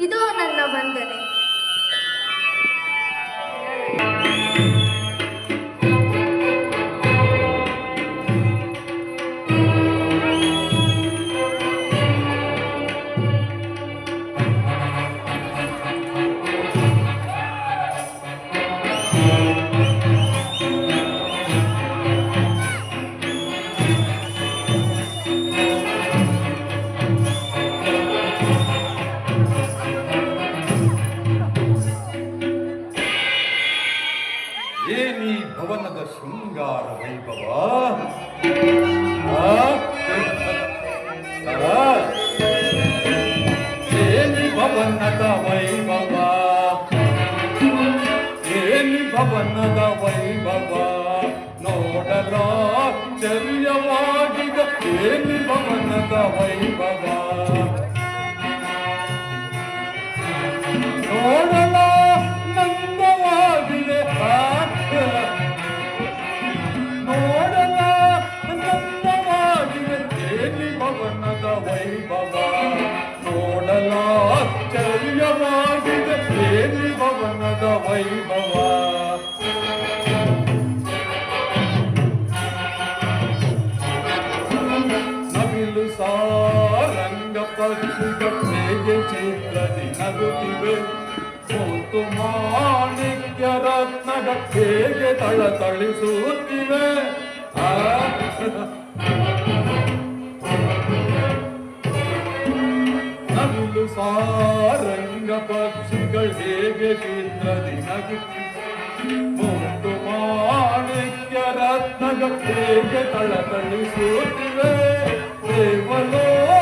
ಇದೋ ನನ್ನ ವಂದನೆ. ವೈಭವ ನೋಡಲ ನಂದವಾಗಿದೆ? ನೋಡಲ ನಂದವಾಗಿದೆ ಏನಿ ಭವನದ ವೈಭವ ನೋಡಲ ಆಶ್ಚರ್ಯವಾಗಿದೆ ಏನಿ ಭವನದ ವೈಭವ ಸಾರಂಗ ಪಕ್ಷಿಗೆ ಚಿತ್ರದಿ ನಗುತ್ತಿವೆ. ಮೂತು ಮಾಣಿಕ್ಯ ರತ್ನದ ಹೇಗೆ ತಳತಳಿಸುತ್ತಿವೆ ಆ ನಗುಲು ಸಾರಂಗ ಪಕ್ಷಿಗಳು ಹೇಗೆ ಚಿತ್ರದಿ ನಗುತ್ತಿವೆ ಮೂತು ಮಾಣಿಕ್ಯ ರತ್ನಗ ಹೇಗೆ ತಳತಳಿಸುತ್ತಿವೆ ದೇವಲೋಕ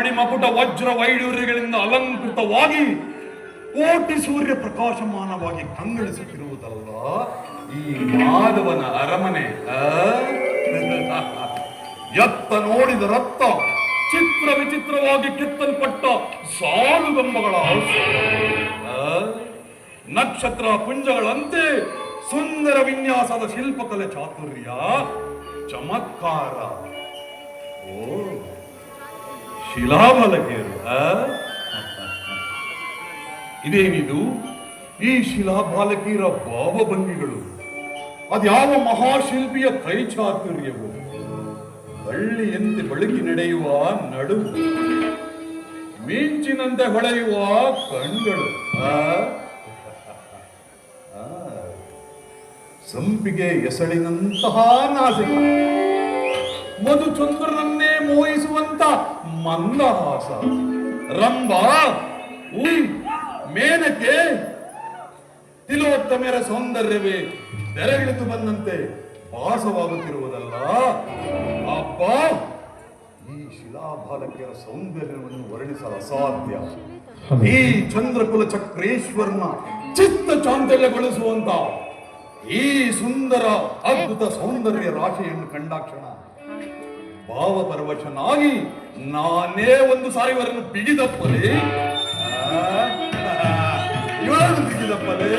ಮಣಿಮಕುಟ ವಜ್ರ ವೈಡೂರ್ಯಗಳಿಂದ ಅಲಂಕೃತವಾಗಿ ಕೋಟಿ ಸೂರ್ಯ ಪ್ರಕಾಶಮಾನವಾಗಿ ಕಂಗಳಿಸುತ್ತಿರುವುದಲ್ಲ, ಈ ಮಾಧವನ ಅರಮನೆ? ಎತ್ತ ನೋಡಿದ ರಕ್ತ ಚಿತ್ರ ವಿಚಿತ್ರವಾಗಿ ಕೆತ್ತಲ್ಪಟ್ಟ ಸಾಲುಗಂಬಗಳ ಹಾಸ್ಯ. ಆ? ನಕ್ಷತ್ರ ಪುಂಜಗಳಂತೆ ಸುಂದರ ವಿನ್ಯಾಸದ ಶಿಲ್ಪಕಲೆ ಚಾತುರ್ಯ, ಚಮತ್ಕಾರ ಓ ಶಿಲಾಬಲಕೇರು ಆ? ಇದೇನಿದು ಈ ಶಿಲಾಬಾಲಕಿಯರ ಭಾವಭಂಗಿಗಳು ಅದ್ಯಾವ ಮಹಾಶಿಲ್ಪಿಯ ಕೈ ಚಾತುರ್ಯವು ಹಳ್ಳಿಯಂತೆ ಬಳಕೆ ನಡೆಯುವ ನಡು ಮಿಂಚಿನಂತೆ ಹೊಳೆಯುವ ಕಣ್ಗಳು. ಸಂಪಿಗೆ ಎಸಳಿನಂತಹ ನಾಸಿಕ ಮಧುಚಂದ್ರನನ್ನೇ ಮೋಹಿಸುವಂತ ಮಂದಹಾಸ. ರಂಭ ಉಯ್, ಮೇನಕೆ ತಿಲೋತ್ತಮೆಯರ ಸೌಂದರ್ಯವೇ ಬೆರಗಿಳಿದು ಬಂದಂತೆ ಭಾಸವಾಗುತ್ತಿರುವುದಲ್ಲ? ಅಪ್ಪ, ಈ ಶಿಲಾಬಾಲಕಿಯರ ಸೌಂದರ್ಯವನ್ನು ವರ್ಣಿಸಲು ಅಸಾಧ್ಯ. ಈ ಚಂದ್ರಕುಲ ಚಕ್ರೇಶ್ವರನ ಚಿತ್ತ ಚಾಂತಲ್ಯಗೊಳಿಸುವಂತ ಈ ಸುಂದರ ಅದ್ಭುತ ಸೌಂದರ್ಯ ರಾಶಿಯನ್ನು ಕಂಡಾಕ್ಷಣ. ಭಾವಪರವಶನಾಗಿ ನಾನೇ ಒಂದು ಸಾರಿ ಇವರನ್ನು ಇವರನ್ನು ಬಿಗಿದಪ್ಪಲೆ.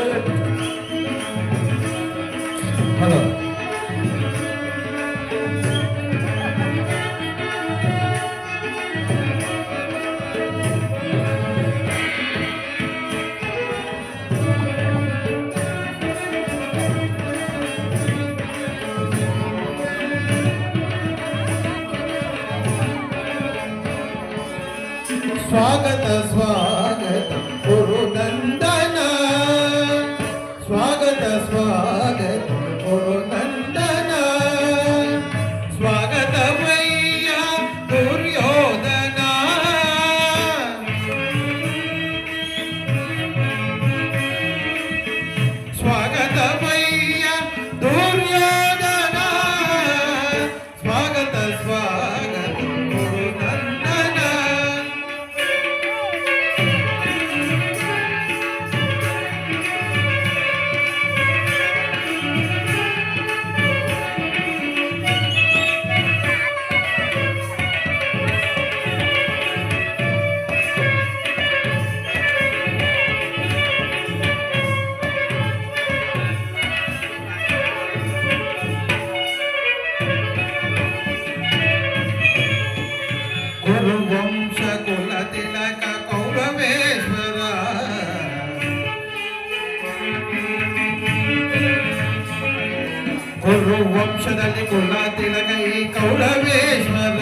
కౌలవేశ్వర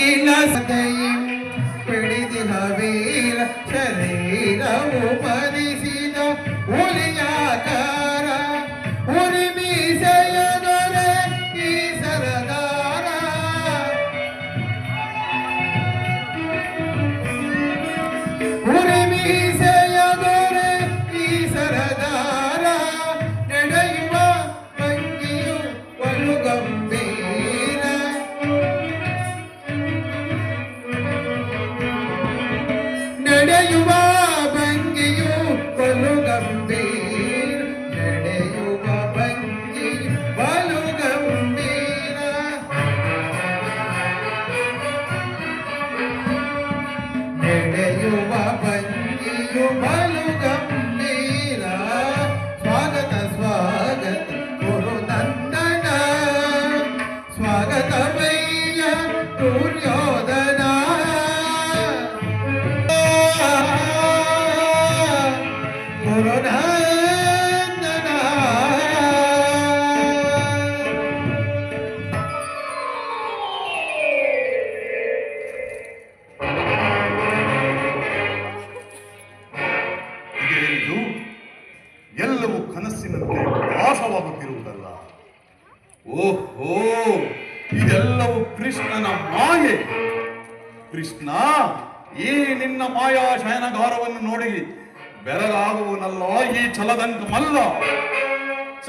ကိနသတေယ ಸ್ವಾಗತ ವೈಯ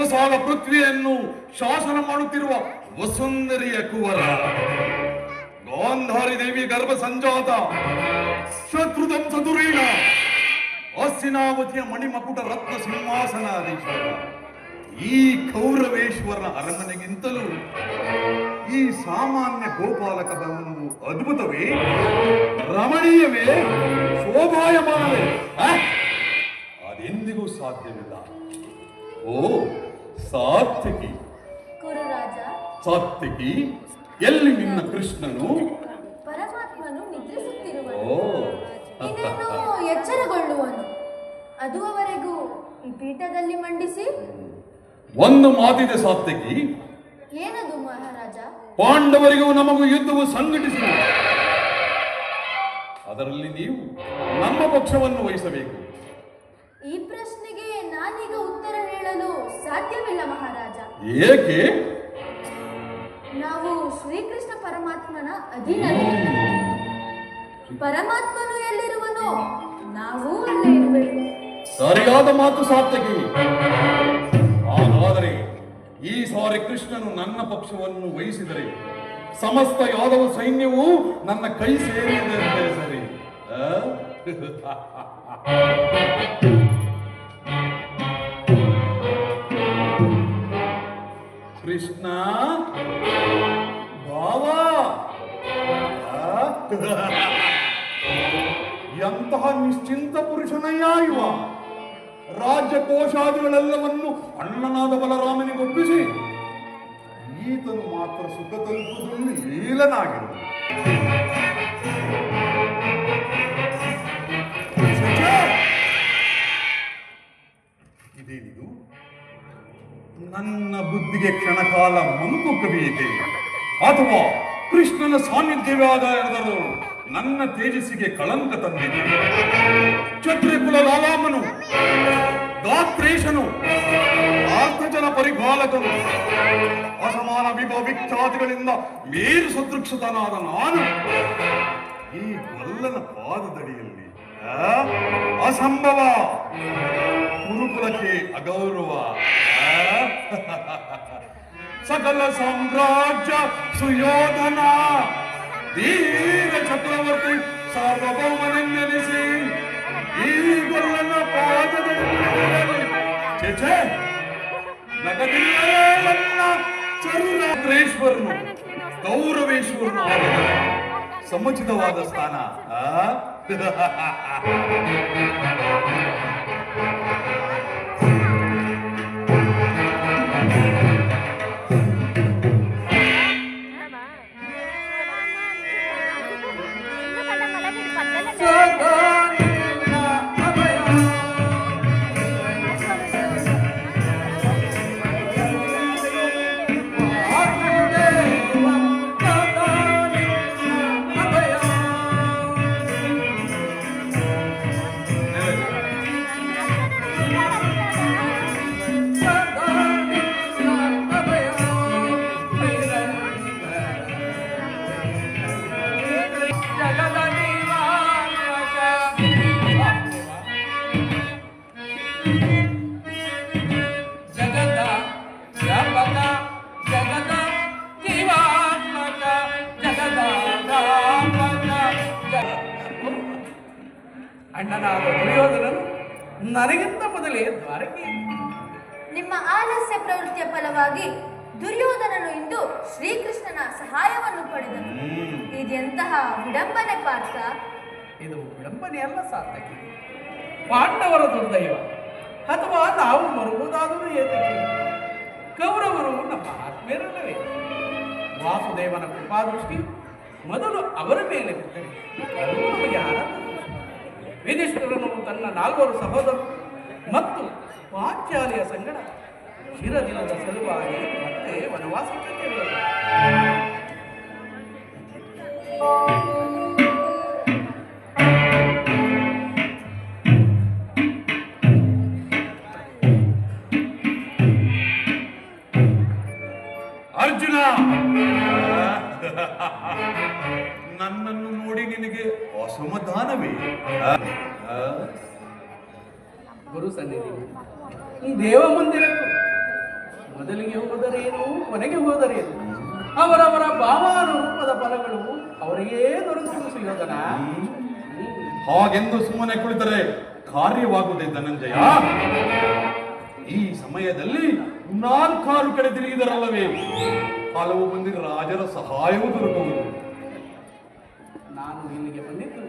ಸಸಾಲ ಪೃಥ್ವಿಯನ್ನು ಶಾಸನ ಮಾಡುತ್ತಿರುವ ವಸುಂದರಿಯ ಕುವರ. ಗಾಂಧಾರಿ ದೇವಿ ಗರ್ಭ ಸಂಜಾತ. ಶತ್ರುಧಂ ಸದುರೀಣ. ಅಸ್ಸಿನಾವತಿಯ ಮಣಿಮಕುಟ ರತ್ನ ಸಿಂಹಾಸನ ಈ ಕೌರವೇಶ್ವರನ ಅರಮನೆಗಿಂತಲೂ ಈ ಸಾಮಾನ್ಯ ಗೋಪಾಲಕ ಭವನವು ಅದ್ಭುತವೇ. ರಮಣೀಯವೇ, ಶೋಭಾಯಮಾನವೇ? ಅದೆಂದಿಗೂ ಸಾಧ್ಯವಿಲ್ಲ. ಓ ಸಾತ್ವಿಕಿ. ಕುರುರಾಜ ಸಾತ್ವಿಕಿ ಎಲ್ಲಿ ನಿನ್ನ ಕೃಷ್ಣನು? ಪರಮಾತ್ಮನು ನಿದ್ರಿಸುತ್ತಿರುವನು. ಇನ್ನೇನು ಎಚ್ಚರಗೊಳ್ಳುವನು. ಅದುವರೆಗೂ ಈ ಪೀಠದಲ್ಲಿ ಮಂಡಿಸಿ. ಒಂದು ಮಾತಿದೆ ಸಾತ್ವಿಕಿ. ಏನದು ಮಹಾರಾಜ? ಪಾಂಡವರಿಗೂ ನಮಗೂ ಯುದ್ಧವು ಸಂಘಟಿಸಿದ. ಅದರಲ್ಲಿ ನೀವು ನಮ್ಮ ಪಕ್ಷವನ್ನು ವಹಿಸಬೇಕು. ಈ ಪ್ರಶ್ನೆಗೆ ನಾನೀಗ ಉತ್ತರ ಹೇಳಲು ಸಾಧ್ಯವಿಲ್ಲ ಮಹಾರಾಜ. ಏಕೆ? ನಾವು ಶ್ರೀಕೃಷ್ಣ ಪರಮಾತ್ಮನ ಅಧೀನ ಪರಮಾತ್ಮನು ಎಲ್ಲಿರುವನು ನಾವು ಅಲ್ಲೇ ಇರಬೇಕು ಸರಿಯಾದ ಮಾತು ಸಾರ್ಥಕಿ ಹಾಗಾದರೆ ಈ ಸಾರಿ ಕೃಷ್ಣನು ನನ್ನ ಪಕ್ಷವನ್ನು ವಹಿಸಿದರೆ ಸಮಸ್ತ ಯಾದವ ಸೈನ್ಯವು ನನ್ನ ಕೈ ಸೇರಿದೆ ಸರಿ ಸರಿ ಕೃಷ್ಣ. ಬಾವಾ? ಎಂತಹ ನಿಶ್ಚಿಂತ ಪುರುಷನಯ್ಯ ಇವ. ರಾಜ್ಯ ಕೋಶಾದಿಗಳೆಲ್ಲವನ್ನು ಅಣ್ಣನಾದ ಬಲರಾಮನಿಗೆ ಒಪ್ಪಿಸಿ, ಈತನು ಮಾತ್ರ ಸುಖ ತಲುಪುವುದರಲ್ಲಿ ಲೀಲನಾಗಿರು ನನ್ನ ಬುದ್ಧಿಗೆ ಕ್ಷಣಕಾಲ ಮಂಕು ಕವಿಯಿದೆ. ಅಥವಾ ಕೃಷ್ಣನ ಸಾನ್ನಿಧ್ಯವೇ ಆಧಾರದರು ನನ್ನ ತೇಜಸ್ಸಿಗೆ ಕಳಂಕ ತಂದಿದೆ. ಕ್ಷತ್ರಿಕುಲ ಲಾಲಾಮನು ಗಾತ್ರೇಶನು ಆರ್ಥಜನ ಪರಿಪಾಲಕನು, ಅಸಮಾನ ವಿಭವ ವಿಖ್ಯಾತಿಗಳಿಂದ ಮೇರು ಸದೃಕ್ಷತನಾದ ನಾನು. ಈ ಬಲ್ಲನ ಪಾದದಡಿಯಲ್ಲಿ ಆ? ಅಸಂಭವ ಗುರುಕುಲಕ್ಕೆ ಅಗೌರವ ಆ? ಸಕಲ ಸಾಮ್ರಾಜ್ಯ ಸುಯೋಧನ ಧೀರ ಚಕ್ರವರ್ತಿ ಸಾರ್ವಭೌಮನೆನ್ನೆನಿಸಿ ಈ ಗೊಲ್ಲನ ಪಾದದಲ್ಲಿ ಚೇಚೆ ನಗದಿಲ್ಲವೇ ನನ್ನ ಚರುರಾತ್ರೇಶ್ವರನು ಗೌರವೇಶ್ವರನು ಆಗಿದ್ದಾರೆ ಸಮುಚಿತವಾದ ಸ್ಥಾನ Ha ha ha ha! ಇದೆಂತಹ ವಿಡಂಬನೆ Partha ಇದು ವಿಡಂಬನೆ ಅಲ್ಲ ಸಾರ್ಥಕಿ. ಪಾಂಡವರ ದುರ್ದೈವ ಅಥವಾ ನಾವು ಮರುವುದಾದರೂ ಏತಕ್ಕೆ? ಕೌರವರು ನಮ್ಮ ಆತ್ಮೀಯರಲ್ಲವೇ? ವಾಸುದೇವನ ಕೃಪಾದೃಷ್ಟಿ ಮೊದಲು ಅವರ ಮೇಲೆ ಬಿದ್ದರೆ ವಿಧಿಷ್ಠರನು ತನ್ನ ನಾಲ್ವರು ಸಹೋದರರು ಮತ್ತು ಪಾಂಚಾಲಿಯ ಸಂಗಡ ಚಿರದಿನದ ಸಲುವಾಗಿ ಮತ್ತೆ ವನವಾಸಕ್ಕೆ. ಅರ್ಜುನ ನನ್ನನ್ನು ನೋಡಿ ನಿನಗೆ ಅಸಮಾಧಾನವೇ? ಗುರು ಸನ್ನಿಧಿ ದೇವ ಮಂದಿರ ಮೊದಲಿಗೆ ಹೋದರೇನು, ಕೊನೆಗೆ ಹೋದರೇನು ಅವರವರ ಭಾವಾನುರೂಪದ ಫಲಗಳು ಅವರಿಗೇ ದೊರಕುವುದು ಸುಯೋಧನ ಹಾಗೆಂದು ಸುಮ್ಮನೆ ಕುಳಿತರೆ ಕಾರ್ಯವಾಗುವುದೇ ಧನಂಜಯ. ಈ ಸಮಯದಲ್ಲಿ ನಾಲ್ಕಾರು ಕಡೆ ತಿರುಗಿದರಲ್ಲವೇ ಹಲವು ಮಂದಿ ರಾಜರ ಸಹಾಯವೂ ದೊರಕುವುದು. ನಾನು ಇಲ್ಲಿಗೆ ಬಂದಿದ್ದು.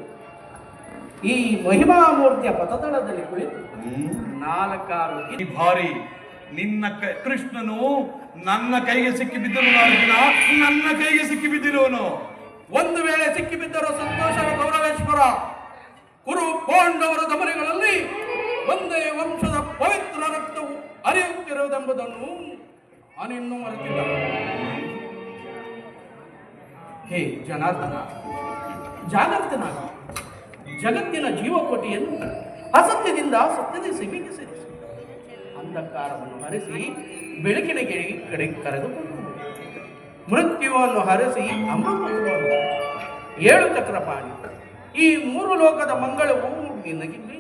ಈ ಮಹಿಮಾಮೂರ್ತಿಯ ಪಥದಳದಲ್ಲಿ ಕುಳಿತು ನಾಲ್ಕಾರು ಈ ಬಾರಿ ನಿನ್ನ ಕೈ ಕೃಷ್ಣನು ನನ್ನ ಕೈಗೆ ಸಿಕ್ಕಿ ಬಿದ್ದನು ನನ್ನ ಕೈಗೆ ಸಿಕ್ಕಿ ಬಿದ್ದಿರುವನು ಒಂದು ವೇಳೆ ಸಿಕ್ಕಿಬಿದ್ದರೂ ಸಂತೋಷವ, ಗೌರವೇಶ್ವರ ಕುರು ಪಾಂಡವರ ದಮನೆಗಳಲ್ಲಿ ಒಂದೇ ವಂಶದ ಪವಿತ್ರ ರಕ್ತವು ಅರಿಯುತ್ತಿರುವುದೆಂಬುದನ್ನು ನಾನಿನ್ನೂ ಮರೆತಿಲ್ಲ ಹೇ ಜನಾರ್ದನ ಜಾಗರ್ತನ ಜಗತ್ತಿನ ಜೀವಕೋಟಿಯನ್ನು ಅಸತ್ಯದಿಂದ ಸತ್ಯದ ಸಿಬಿಗೆ ಸೇರಿಸಿ ಅಂಧಕಾರವನ್ನು ಹರಿಸಿ ಬೆಳಕಿನ ಗಿಳಿ ಕಡೆ ಕರೆದುಕೊಂಡು. ಮೃತ್ಯುವನ್ನು ಹರಿಸಿ ಅಮೃತವನ್ನು ಏಳು ಚಕ್ರಪಾಣಿ ಈ ಮೂರು ಲೋಕದ ಮಂಗಳವು ನಿನಗಿಲ್ಲಿ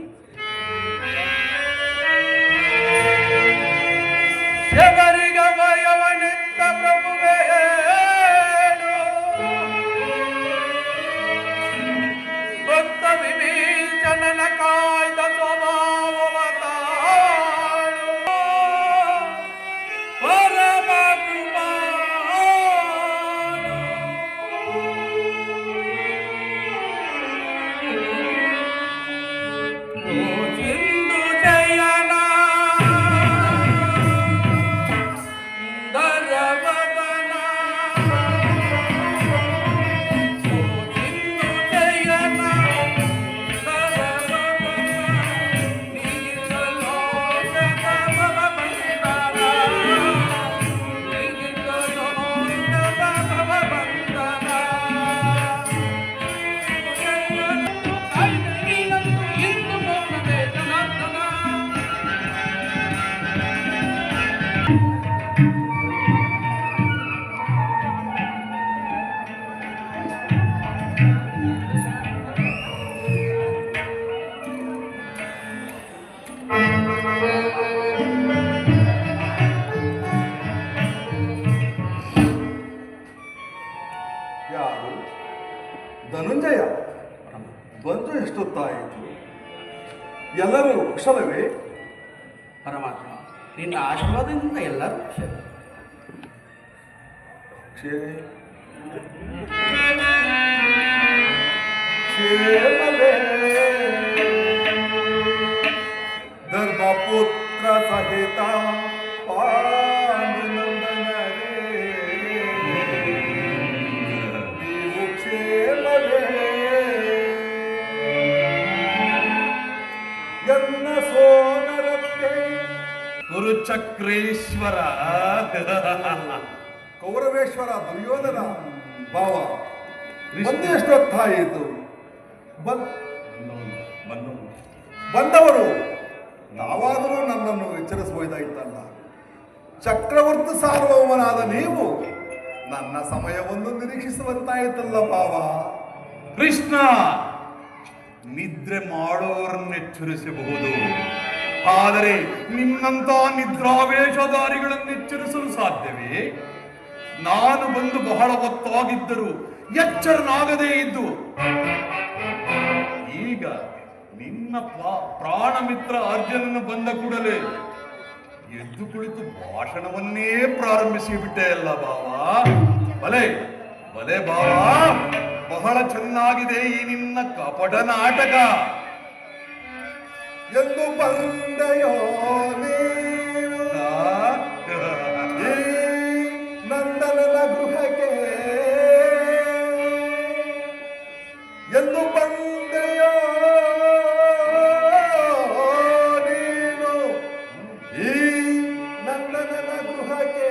ಎಷ್ಟೊತ್ತಾಯಿತು ಎಲ್ಲರೂ ಕುಶಲವೇ ಪರಮಾತ್ಮ ನಿನ್ನ ಆಶೀರ್ವಾದದಿಂದ ಎಲ್ಲರೂ ಕುಶಲ. ಕ್ಷೇಮ ಕ್ಷೇಮವೇ ಕುರುಚಕ್ರೇಶ್ವರ ಕೌರವೇಶ್ವರ ದುರ್ಯೋಧನ ಭಾವ. ಬಂದು ಎಷ್ಟೊತ್ತಾಯಿತು. ಬಂದವರು ನಾವಾದರೂ ನನ್ನನ್ನು ಎಚ್ಚರಿಸಬಹುದಾಗಿತ್ತಲ್ಲ ಚಕ್ರವರ್ತಿ ಸಾರ್ವಭೌಮನಾದ ನೀವು ನನ್ನ ಸಮಯವನ್ನು ನಿರೀಕ್ಷಿಸುವಂತಾಯಿತಲ್ಲ ಭಾವ. ಕೃಷ್ಣ ನಿದ್ರೆ ಮಾಡೋರನ್ನು ಎಚ್ಚರಿಸಬಹುದು ಆದರೆ ನಿನ್ನಂತ ನಿದ್ರಾವೇಶಧಾರಿಗಳನ್ನು ಎಚ್ಚರಿಸಲು ಸಾಧ್ಯವೇ? ನಾನು ಬಂದು ಬಹಳ ಹೊತ್ತಾಗಿದ್ದರು ಎಚ್ಚರನಾಗದೇ ಇದ್ದು. ಈಗ ನಿನ್ನ ಪ್ರಾ- ಪ್ರಾಣ ಮಿತ್ರ ಅರ್ಜುನನು ಬಂದ ಕೂಡಲೇ ಎದ್ದು ಕುಳಿತು ಭಾಷಣವನ್ನೇ ಪ್ರಾರಂಭಿಸಿ ಬಿಟ್ಟೆ ಅಲ್ಲ ಬಾವಾ? ಬಲೆ ಬಲೆ ಬಾವಾ, ಬಹಳ ಚೆನ್ನಾಗಿದೆ ಈ ನಿನ್ನ ಕಪಟ ನಾಟಕ. ಎಂದು ಬಂದೆಯೋ ನೀನು? ಈ ನಂದನನ ಗೃಹಕ್ಕೆ ಎಂದು ಬಂದೆಯೋ ನೀನು ಈ ನಂದನನ ಗೃಹಕ್ಕೆ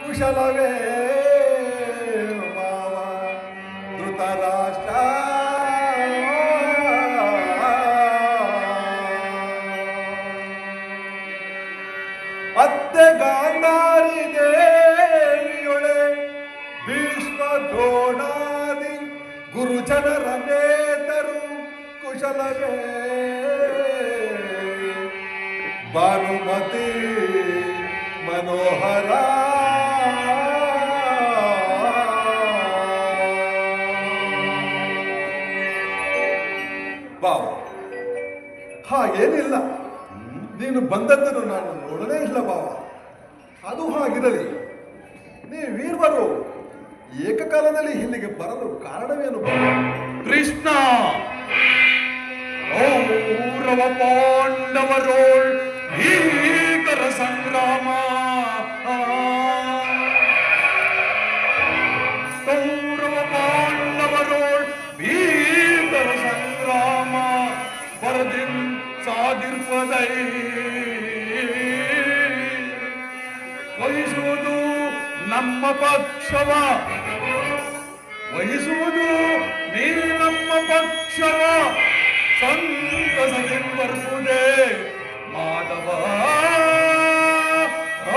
ಕುಶಲವೇ ಮಾವ ಧೃತರಾಷ್ಟ್ರ ಭಾನುಮತಿ ಮನೋಹರ. ಬಾವ ಹಾಗೇನಿಲ್ಲ ನೀನು ಬಂದದ್ದನ್ನು ನಾನು ನೋಡಲೇ ಇಲ್ಲ ಬಾವ. ಅದು ಹಾಗಿರಲಿ. ನೀವೀರ್ವರು ಏಕಕಾಲದಲ್ಲಿ ಇಲ್ಲಿಗೆ ಬರಲು ಕಾರಣವೇನು ಕೃಷ್ಣ! ಕೌರವ ಪಾಂಡವರೋಳ್ ಭೀಕರ ಸಂಗ್ರಾಮ ಕೌರವ ಪಾಂಡವರೋಳ್ ಭೀಕರ ಸಂಗ್ರಾಮ ಬರದಿನ್ ಸಾಗಿರ್ಪದೈ ವಹಿಸುವುದು ನಮ್ಮ ಪಕ್ಷವ ವಹಿಸುವುದು ನೀ ನಮ್ಮ ಪಕ್ಷವ ಸಂತಸದಿಂಬರ್ಬುದೇ ಮಾಧವ ಆ,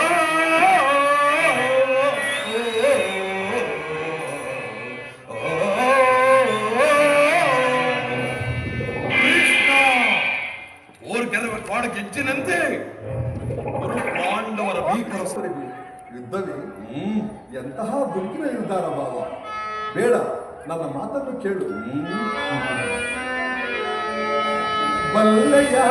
ಕೃಷ್ಣ ಓರ್ ಗೆಲುವ ಕಾಡ ಗೆಜ್ಜಿನಂತೆ ಗುರು ಪಾಂಡವರ ಭೀಕರ ಸರಿ ಯುದ್ಧವೇ ಹ್ಮ್ ಎಂತಹ ದುಃಖಿನ ನಿರ್ಧಾರ ಭಾವ ಬೇಡ ನನ್ನ ಮಾತನ್ನು ಕೇಳು வல்லையா?